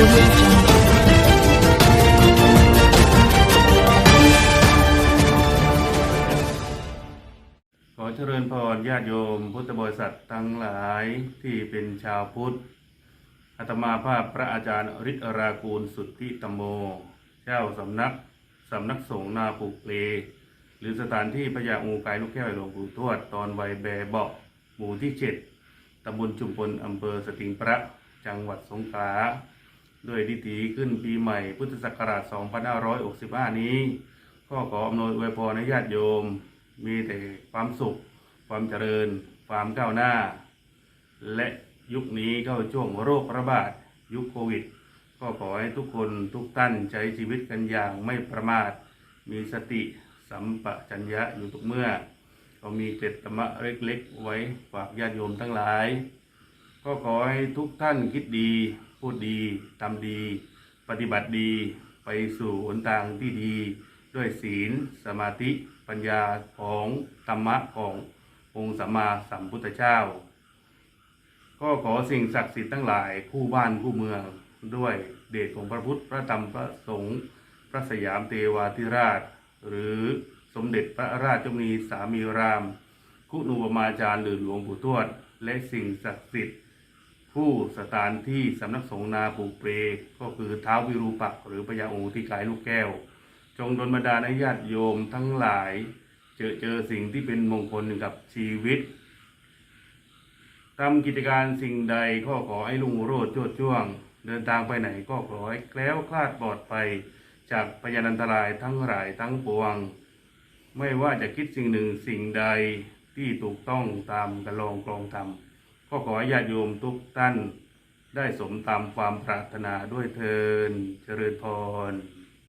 ขอเจริญพรญาติโยม พุทธบริษัททั้งหลายที่เป็นชาวพุทธอาตมาภาพพระอาจารย์ฤทธิรากูลสุทธิตมโม เจ้าสำนักสำนักสงฆ์นาปุกเล หรือสถานที่พญางูกายลูกแก้วหลวงปู่ทวด ตอนวัยแบเบาะหมู่ที่เจ็ดตำบลจุมพลอำเภอสติงพระ จังหวัดสงขลา ด้วยดิถีขึ้นปีใหม่พุทธศักราช 2565 นี้ก็ขออำนวยอวยพรให้ญาติโยม มีแต่ความสุข ความเจริญ ความก้าวหน้า และยุคนี้เข้าช่วงโรคระบาด ยุคโควิด ก็ขอให้ทุกคนทุกท่านใช้ชีวิตกันอย่างไม่ประมาท มีสติสัมปชัญญะอยู่ทุกเมื่อก็มีเกร็ดธรรมะเล็กๆ ไว้ฝากญาติโยมทั้งหลาย ก็ขอให้ทุกท่านคิดดี พูดดีทำดี ปฏิบัติดีไปสู่หนทางที่ดี ด้วยศีล สมาธิปัญญาของธรรมะขององค์สัมมาสัมพุทธเจ้า ก็ขอสิ่งศักดิ์สิทธิ์ทั้งหลายคู่บ้านคู่เมืองด้วยเดชของพระพุทธพระธรรมพระสงฆ์พระสยามเทวาธิราช หรือสมเด็จพระราชนีสามีราม คุณูปมาจารย์หรือหลวงปู่ทวด และสิ่งศักดิ์สิทธิ์ ผู้สถานที่สำนักสงฆ์นาปูเปรก็คือเท้าวิรูปักหรือพญาองค์ที่กายลูกแก้ว จงดลบันดาลให้ญาติโยมทั้งหลาย เจอเจอสิ่งที่เป็นมงคลกับชีวิตทำกิจการสิ่งใดก็ขอให้ลุงโรดโจดจ้วง เดินทางไปไหนก็ขอให้แคล้วคลาดปลอดภัยจากพยานอันตรายทั้งหลายทั้งปวง ไม่ว่าจะคิดสิ่งหนึ่งสิ่งใดที่ถูกต้องตามกระลองกรองธรรม ก็ขอญาติโยมทุกท่านได้สมตามความปรารถนาด้วยเทินเจริญพร